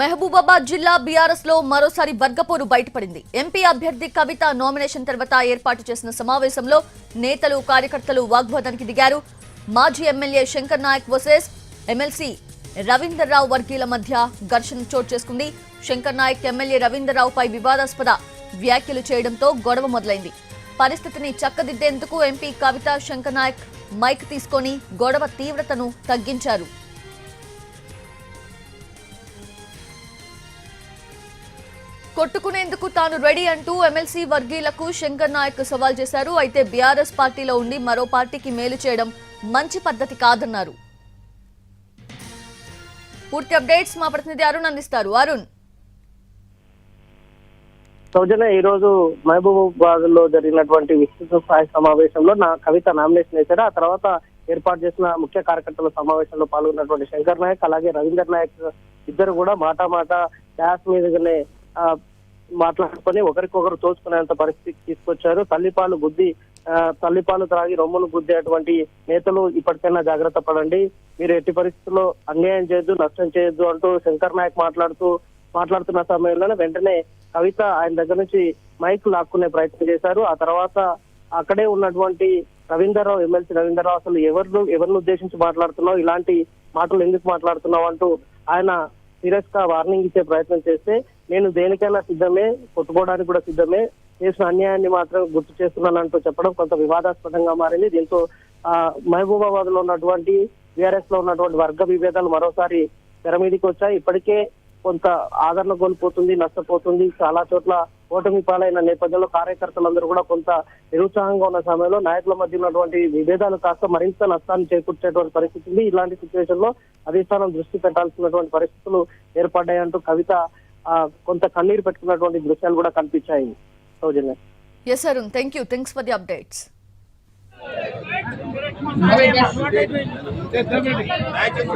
మహబూబాబాద్ జిల్లా బీఆర్ఎస్లో మరోసారి వర్గపోరు బయటపడింది. ఎంపీ అభ్యర్థి కవిత నామినేషన్ తర్వాత ఏర్పాటు చేసిన సమావేశంలో నేతలు కార్యకర్తలు వాగ్వాదానికి దిగారు. మాజీ MLA Shankar Naik versus MLC Ravinder Rao వర్గీయుల మధ్య ఘర్షణ చోటు చేసుకుంది. శంకర్ నాయక్ ఎమ్మెల్యే రవీందర్రావుపై వివాదాస్పద వ్యాఖ్యలు చేయడంతో గొడవ మొదలైంది. పరిస్థితిని చక్కదిద్దేందుకు ఎంపీ కవిత శంకర్ నాయక్ మైక్ తీసుకొని గొడవ తీవ్రతను తగ్గించారు. కొట్టుకునేందుకు తాను రెడీ అంటూ ఎమ్మెల్సీ వర్గీయులకు శంకర్ నాయక్ సవాల్ చేశారు. అయితే బీఆర్ఎస్ పార్టీలో ఉండి మరో పార్టీకి మేలు చేయడం మంచి పద్ధతి కాదన్నారు. పూర్తి అప్డేట్స్ మా ప్రతినిధి అరుణ్ అందిస్తారు. అరుణ్. సౌజన్య ఈ రోజు మహబూబాబాద్లో జరిగినటువంటి విస్తృత స్థాయి సమావేశంలో నా కవిత నామినేషన్ వేశారు. ఆ తర్వాత ఏర్పాటు చేసిన ముఖ్య కార్యకర్తల సమావేశంలో పాల్గొన్నటువంటి శంకర్ నాయక్ అలాగే రవీందర్ నాయక్ ఇద్దరు కూడా మాట మాట డాష్ మీదగానే మాట్లాడుకొని ఒకరికొకరు తోచుకునేంత పరిస్థితికి తీసుకొచ్చారు. తల్లిపాలు బుద్ధి తల్లిపాలు త్రాగి రొమ్మును గుద్దేటువంటి నేతలు ఇప్పటికైనా జాగ్రత్త పడండి. మీరు ఎట్టి పరిస్థితుల్లో అన్యాయం చేయొద్దు నష్టం చేయొద్దు అంటూ శంకర్ నాయక్ మాట్లాడుతూ మాట్లాడుతున్న సమయంలోనే వెంటనే కవిత ఆయన దగ్గర నుంచి మైక్ లాక్కునే ప్రయత్నం చేశారు. ఆ తర్వాత అక్కడే ఉన్నటువంటి రవీందర్రావు ఎమ్మెల్సీ రవీందర్రావు అసలు ఎవరు ఎవరిని ఉద్దేశించి మాట్లాడుతున్నావు? ఇలాంటి మాటలు ఎందుకు మాట్లాడుతున్నావు అంటూ ఆయన సీరియస్గా వార్నింగ్ ఇచ్చే ప్రయత్నం చేస్తే నేను దేనికైనా సిద్ధమే కొట్టుకోవడానికి కూడా సిద్ధమే. చేసిన అన్యాయాన్ని మాత్రం గుర్తు చేస్తున్నానంటూ చెప్పడం కొంత వివాదాస్పదంగా మారింది. దీంతో ఆ మహబూబాబాద్లో ఉన్నటువంటి బీఆర్ఎస్లో ఉన్నటువంటి వర్గ విభేదాలు మరోసారి తెర మీదకి వచ్చాయి. ఇప్పటికే కొంత ఆదరణ కోల్పోతుంది నష్టపోతుంది. చాలా చోట్ల ఓటమి పాలైన నేపథ్యంలో కార్యకర్తలందరూ కూడా కొంత నిరుత్సాహంగా ఉన్న సమయంలో నాయకుల మధ్య ఉన్నటువంటి విభేదాలు కాస్త మరింత నష్టాన్ని చేకూర్చేటువంటి పరిస్థితి ఉంది. ఇలాంటి సిచ్యువేషన్లో అధిష్టానం దృష్టి పెట్టాల్సినటువంటి పరిస్థితులు ఏర్పడ్డాయంటూ కవిత కొంత కన్నీరు పెట్టుకున్నటువంటి దృశ్యాలు కూడా కనిపించాయి సౌజన్య. S Arun thank you thanks for the updates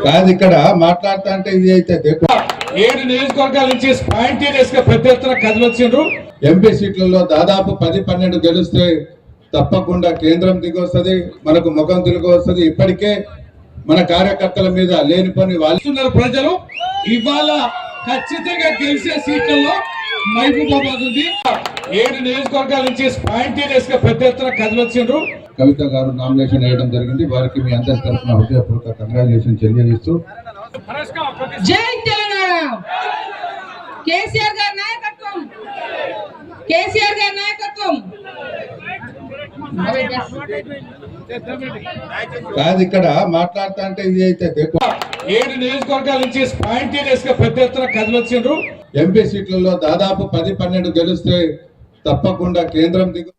కాదు ఇక్కడ మాట్లాడుతా అంటే ఇది అయితే. ఏడు నియోజకవర్గాల నుంచి స్పాంటేనియస్గా పెద్ద ఎత్తున కదిలొచ్చిండ్రు ఎంపీ సీట్లలో దాదాపు పది పన్నెండు గెలిస్తే తప్పకుండా కేంద్రం దిగి వస్తుంది మనకు ముఖం తిరిగి వస్తుంది ఇప్పటికే మన కార్యకర్తల మీద లేని పని వాళ్ళు ప్రజలు. ఇవాళ ఖచ్చితంగా గెలిచే సీట్లలో మహబూబాబాద్ ఉంది. ఏడు నియోజకవర్గాల నుంచి స్పాంటేనియస్గా పెద్ద ఎత్తున కదిలొచ్చిండ్రు కవిత గారు నామినేషన్ వేయడం జరిగింది. వారికి మీ అందరి తరఫున హృదయపూర్వక కంగ్రాచులేషన్ తెలియజేస్తూ జై తెలంగాణ! కేసీఆర్ గారి నాయకత్వం! కేసీఆర్ గారి నాయకత్వం! కాదు ఇక్కడ మాట్లాడుతా అంటే ఇది అయితే. ఏడు నియోజకవర్గాల నుంచి స్పాంటేనియస్గా పెద్ద ఎత్తున కదిలొచ్చిండ్రు ఎంపీ సీట్లలో దాదాపు పది పన్నెండు గెలిస్తే తప్పకుండా కేంద్రం దిగు